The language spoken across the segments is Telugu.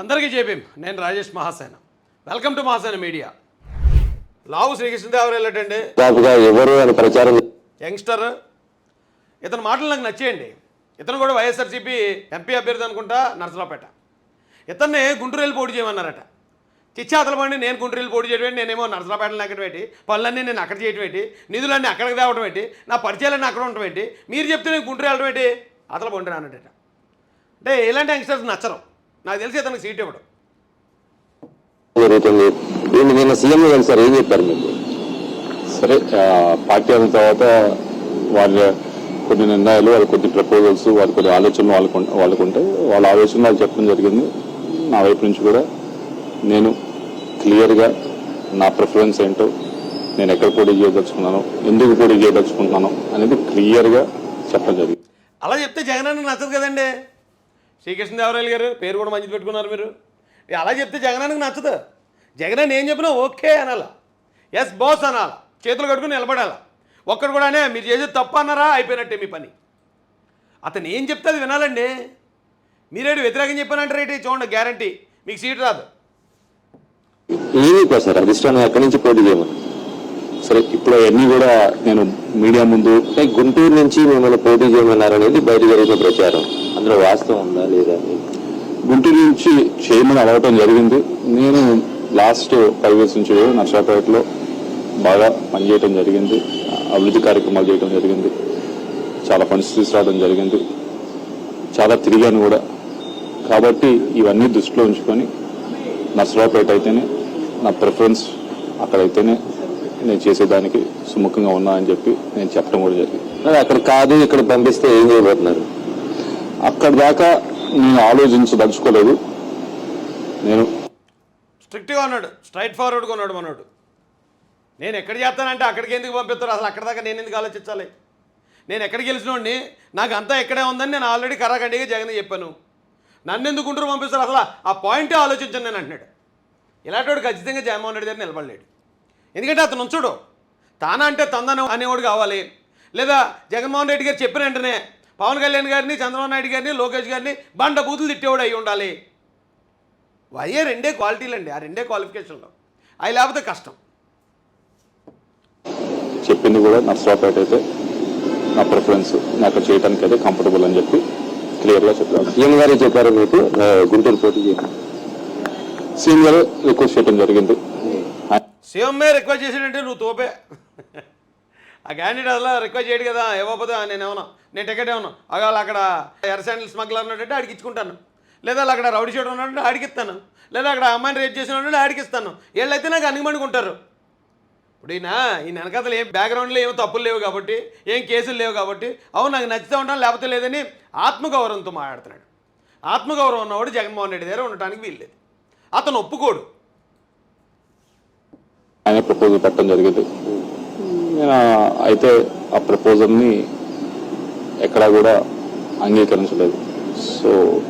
అందరికీ చెప్పాం నేను Rajesh Mahasena. Welcome to Mahasena media. లావు శ్రీకృష్ణదేవరాయలు ఎవరు అని ప్రచారం యంగ్స్టర్. ఇతని మాటలు నాకు నచ్చేయండి. ఇతను కూడా వైఎస్ఆర్సీపీ ఎంపీ అభ్యర్థి అనుకుంటా నరసరావుపేట. ఇతన్ని గుంటూరు వెళ్ళి పోటీ చేయమన్నారట. చిచ్చాతల బండి నేను గుంటూరు వెళ్ళి పోటీ చేయడం నేనేమో నరసరావుపేటలో ఎక్కడ పెట్టి పనులన్నీ నేను అక్కడ చేయడం ఏంటి? నిధులన్నీ అక్కడికి తేవడం ఏంటి? నా పరిచయాలన్నీ అక్కడ ఉండటం ఏంటి? మీరు చెప్తే నేను గుంటూరు వెళ్ళడం ఏంటి? అతల అన్నట్ట అంటే ఇలాంటి యంగ్స్టర్స్ నచ్చరు. నాకు తెలిసి ఇతనికి సీట్ ఇవ్వడం. జరుగుతుంది. వీళ్ళు నిన్న సీఎం కలిసారు ఏం చెప్పారు మీకు? సరే ఆ, పార్టీ అయిన తర్వాత వాళ్ళ కొన్ని నిర్ణయాలు వాళ్ళ కొన్ని ప్రపోజల్స్ వాళ్ళ కొన్ని ఆలోచనలు వాళ్ళకు వాళ్ళకు ఉంటాయి వాళ్ళ ఆలోచనలు వాళ్ళు చెప్పడం జరిగింది. నా వైపు నుంచి కూడా నేను క్లియర్గా నా ప్రిఫరెన్స్ ఏంటో నేను ఎక్కడ పోటీ చేయదలుచుకున్నాను ఎందుకు పోటీ చేయదలుచుకుంటున్నాను అనేది క్లియర్గా చెప్పడం జరిగింది. అలా చెప్తే జగన్ అన్న నచ్చదు కదండి. శ్రీకృష్ణదేవరాయలు గారు పేరు కూడా మంచిది పెట్టుకున్నారు మీరు. అలా చెప్తే జగనానికి నచ్చదు. జగన్ అని ఏం చెప్పినా ఓకే అనాల. ఎస్ బాస్ అనాల. చేతులు కట్టుకుని నిలబడాల. ఒక్కడు కూడానే మీరు చేసేది తప్పు అన్నారా? అయిపోయినట్టే మీ పని. అతను ఏం చెప్తే అది వినాలండి. మీరేడు వ్యతిరేకం చెప్పానంటారు ఏంటి చూడండి గ్యారంటీ మీకు సీట్ రాదు. ఏమీ కాదు సార్ అధిష్టానం ఎక్కడి నుంచి పోటీ చేయమని. సరే ఇప్పుడు అవన్నీ కూడా నేను మీడియా ముందు గుంటూరు నుంచి మిమ్మల్ని పోటీ చేయమన్నారు అనేది బయట జరుగుతున్న ప్రచారం. అందులో వాస్తవం ఉందా లేదా గుంటూరు నుంచి చైర్మన్ అవ్వటం జరిగింది. నేను లాస్ట్ ఫైవ్ ఇయర్స్ నుంచి నర్సాపేటలో బాగా పనిచేయటం జరిగింది. అభివృద్ధి కార్యక్రమాలు చేయడం జరిగింది. చాలా ఫండ్స్ తీసుకురావడం జరిగింది. చాలా తిరిగాను కూడా. కాబట్టి ఇవన్నీ దృష్టిలో ఉంచుకొని నర్సరావుపేట అయితేనే నా ప్రిఫరెన్స్ అక్కడైతేనే నేను చేసేదానికి సుముఖంగా ఉన్నా అని చెప్పి నేను చెప్పడం కూడా జరిగింది. అక్కడ కాదు ఇక్కడ పంపిస్తే ఏం చేయబోతున్నారు? అక్కడ దాకా నేను ఆలోచించదలుచుకోలేదు. నేను స్ట్రిక్ట్గా ఉన్నాడు. స్ట్రైట్ ఫార్వర్డ్గా ఉన్నాడు మనోడు. నేను ఎక్కడ చేస్తానంటే అక్కడికి ఎందుకు పంపిస్తారు? అసలు అక్కడ దాకా నేను ఎందుకు ఆలోచించాలి? నేను ఎక్కడ గెలిచినోడిని? నాకు అంతా ఎక్కడే ఉందని నేను ఆల్రెడీ కరాఖండిగా జగన్ చెప్పాను. నన్ను ఎందుకు గుంటూరు పంపిస్తారు? అసలు ఆ పాయింటే ఆలోచించాను నేను అంటున్నాడు. ఇలాంటివాడు ఖచ్చితంగా జగన్మోహన్ రెడ్డి దగ్గర నిలబడలేడు. ఎందుకంటే అతను ఉంచుడు. తానంటే అంటే తందన అనేవాడు కావాలి. లేదా జగన్మోహన్ రెడ్డి గారు చెప్పిన వెంటనే పవన్ కళ్యాణ్ గారిని చంద్రబాబు నాయుడు గారిని లోకేష్ గారిని బండ బూతులు తిట్టేవాడు అయి ఉండాలి. అయ్యే రెండే క్వాలిటీలు అండి ఆ రెండే క్వాలిఫికేషన్లో. అవి లేకపోతే కష్టం. చెప్పింది కూడా నర్సరావుపేట అయితే నా ప్రిఫరెన్స్ అక్కడ చేయడానికి అయితే కంఫర్టబుల్ అని చెప్పి క్లియర్గా చెప్పాను. సీఎం గారే చెప్పారు మీకు? గుంటూరు పోటీ సీఎం గారు రిక్వెస్ట్ చేయడం జరిగింది. సీఎంఏ రిక్వెస్ట్ చేసాడంటే నువ్వు తోపే. ఆ క్యాండిడేట్ అలా రిక్వెస్ట్ చేయడు కదా ఇవ్వకపోతే నేను ఏమన్నా నేను టికెట్ ఏమన్నా అగాల అక్కడ ఎర్ర శాండిల్ స్మగ్లర్ ఉన్నట్టు ఆడికి ఇచ్చుకుంటాను. లేదా అక్కడ రౌడీ షోట్ ఉన్నట్టు ఆడికిస్తాను లేదా అక్కడ అమ్మాయిని రేట్ చేసిన ఆడికిస్తాను వీళ్ళైతే నాకు అనుగుమణుకుంటారు ఇప్పుడు ఈయన ఈయన వెనకాతలు ఏం బ్యాక్గ్రౌండ్లో ఏం తప్పులు లేవు కాబట్టి ఏం కేసులు లేవు కాబట్టి అవును నాకు నచ్చితే ఉంటాను లేకపోతే లేదని ఆత్మగౌరవంతో మాట్లాడుతున్నాడు. ఆత్మగౌరవం ఉన్నవాడు జగన్మోహన్ రెడ్డి దగ్గర ఉండటానికి వీల్లేదు. అతను ఒప్పుకోడు. ఆయన ప్రపోజల్ పెట్టడం జరిగింది. నేను ఆ- అయితే ఆ ప్రపోజల్ని ఎక్కడా కూడా అంగీకరించలేదు. సో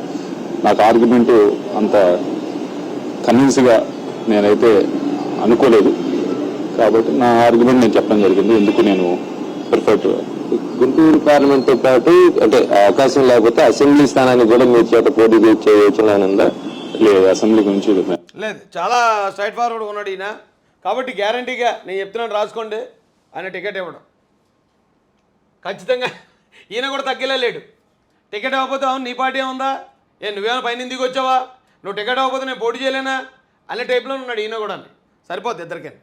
నాకు ఆర్గ్యుమెంట్ అంత కన్విన్స్గా నేనైతే అనుకోలేదు. కాబట్టి నా ఆర్గ్యుమెంట్ నేను చెప్పడం జరిగింది. ఎందుకు నేను ప్రిఫర్ గుంటూరు పార్లమెంట్తో పాటు అంటే అవకాశం లేకపోతే అసెంబ్లీ స్థానానికి కూడా మీరు చేత పోటీ చేయ యోచన ఉందా లేదు అసెంబ్లీ గురించి లేదు. చాలా స్ట్రైట్ ఫార్వర్డ్ ఉన్నాడు ఈయన. కాబట్టి గ్యారంటీగా నేను చెప్తున్నాను రాసుకోండి. ఆయన టికెట్ ఇవ్వడం. ఖచ్చితంగా ఈయన కూడా తగ్గేలా టికెట్ ఇవ్వకపోతే అవును నీ పార్టీ ఉందా ఏ నువ్వేమైనా పైన దిగి వచ్చావా? నువ్వు టికెట్ ఇవ్వకపోతే నేను పోటీ చేయలేనా? అనే టైప్లో ఉన్నాడు ఈయన కూడా సరిపోద్ది ఇద్దరికైనా.